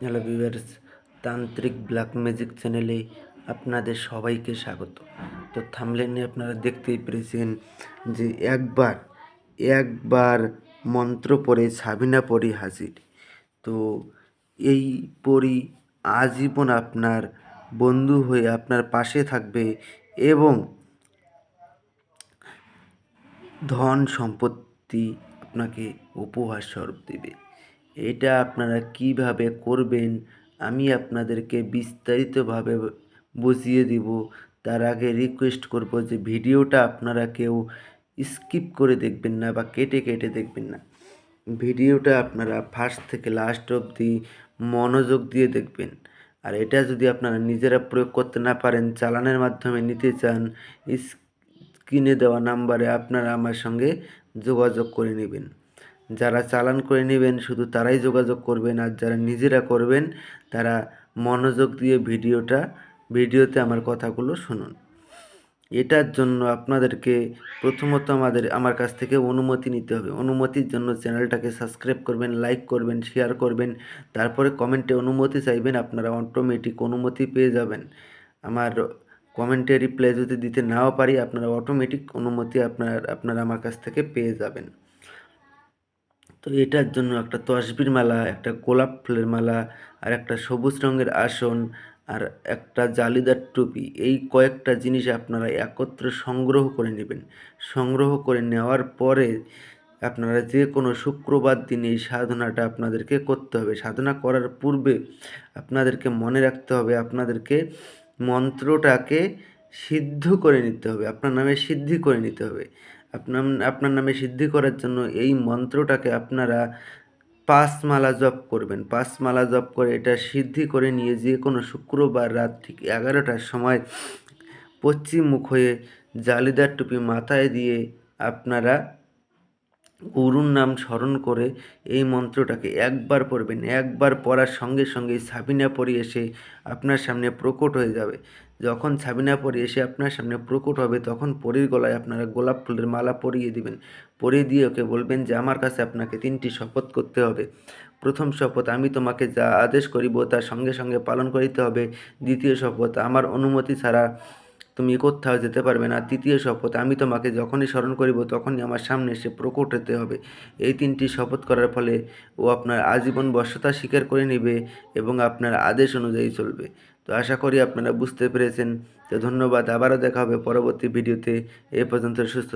Hello viewers, তান্ত্রিক black magic চ্যানেলে আপনাদের সবাইকে স্বাগত। তো থামলেনে আপনারা দেখতেই পেরেছেন যে একবার একবার মন্ত্র পড়ে সাবিনা পরি হাজির। তো এই পরি আজীবন আপনার বন্ধু হয়ে আপনার পাশে থাকবে এবং ধন সম্পত্তি আপনাকে উপহার স্বরূপ দেবে। এটা আপনারা কীভাবে করবেন, আমি আপনাদেরকে বিস্তারিতভাবে বুঝিয়ে দিব। তার আগে রিকোয়েস্ট করব যে ভিডিওটা আপনারা কেউ স্কিপ করে দেখবেন না বা কেটে কেটে দেখবেন না। ভিডিওটা আপনারা ফার্স্ট থেকে লাস্ট অবধি মনোযোগ দিয়ে দেখবেন। আর এটা যদি আপনারা নিজেরা প্রয়োগ করতে না পারেন, চালানের মাধ্যমে নিতে চান, স্ক্রিনে দেওয়া নাম্বারে আপনারা আমার সঙ্গে যোগাযোগ করে নেবেন। যারা চালান করে নেবেন, শুধু তারাই যোগাযোগ করবেন আর যারা নিজেরা করবেন, তারা মনোযোগ দিয়ে ভিডিওটা, ভিডিওতে আমার কথাগুলো শুনুন। এটার জন্য আপনাদেরকে প্রথমত আমাদের, আমার কাছ থেকে অনুমতি নিতে হবে। অনুমতির জন্য চ্যানেলটাকে সাবস্ক্রাইব করবেন, লাইক করবেন, শেয়ার করবেন। তারপরে কমেন্টে অনুমতি চাইবেন, আপনারা অটোমেটিক অনুমতি পেয়ে যাবেন। আমার কমেন্টে রিপ্লাই যদি দিতে নাও পারি, আপনারা অটোমেটিক অনুমতি আপনার, আপনারা আমার কাছ থেকে পেয়ে যাবেন। তো এটার জন্য একটা তসবির মালা, একটা গোলাপ ফুলের মালা আর একটা সবুজ রঙের আসন আর একটা জালিদার টুপি। এই কয়েকটা জিনিস আপনারা একত্র সংগ্রহ করে নেবেন। সংগ্রহ করে নেওয়ার পরে আপনারা যে কোনো শুক্রবার দিন এই সাধনাটা আপনাদেরকে করতে হবে। সাধনা করার পূর্বে আপনাদেরকে মনে রাখতে হবে, আপনাদেরকে মন্ত্রটাকে সিদ্ধ করে নিতে হবে, আপনার নামে সিদ্ধি করে নিতে হবে। আপনার আপনার নামে সিদ্ধি করার জন্য এই মন্ত্রটাকে আপনারা পাঁচ মালা জপ করবেন। পাঁচ মালা জপ করে এটা সিদ্ধি করে নিয়ে যে কোনো শুক্রবার রাত ঠিক এগারোটার সময় পশ্চিম মুখ হয়ে জালিদার টুপি মাথায় দিয়ে আপনারা গুরুর নাম স্মরণ করে এই মন্ত্রটাকে একবার পড়বেন, একবার পড়ার সঙ্গে সঙ্গে সাবিনা পরি এসে আপনার সামনে প্রকট হয়ে যাবে। যখন সাবিনা পরি এসে আপনার সামনে প্রকট হবে, তখন পরীর গলায় আপনারা গোলাপ ফুলের মালা পরিয়ে দিবেন। পরিয়ে দিয়ে ওকে বলবেন যে, আমার কাছে আপনাকে তিনটি শপথ করতে হবে। প্রথম শপথ, আমি তোমাকে যা আদেশ করিব তার সঙ্গে সঙ্গে পালন করিতে হবে। দ্বিতীয় শপথ, আমার অনুমতি ছাড়া তুমি কোথাও যেতে পারবে না, তৃতীয় শপথ। আমি তোমাকে যখনই স্মরণ করিব তখনই আমার সামনে এসে প্রকট হতে হবে। এই তিনটি শপথ করার ফলে ও আপনার আজীবন বশ্যতা স্বীকার করে নেবে এবং আপনার আদেশ অনুযায়ী চলবে। তো আশা করি আপনারা বুঝতে পেরেছেন। তো ধন্যবাদ। আবারও দেখা হবে পরবর্তী ভিডিওতে। এ পর্যন্ত সুস্থ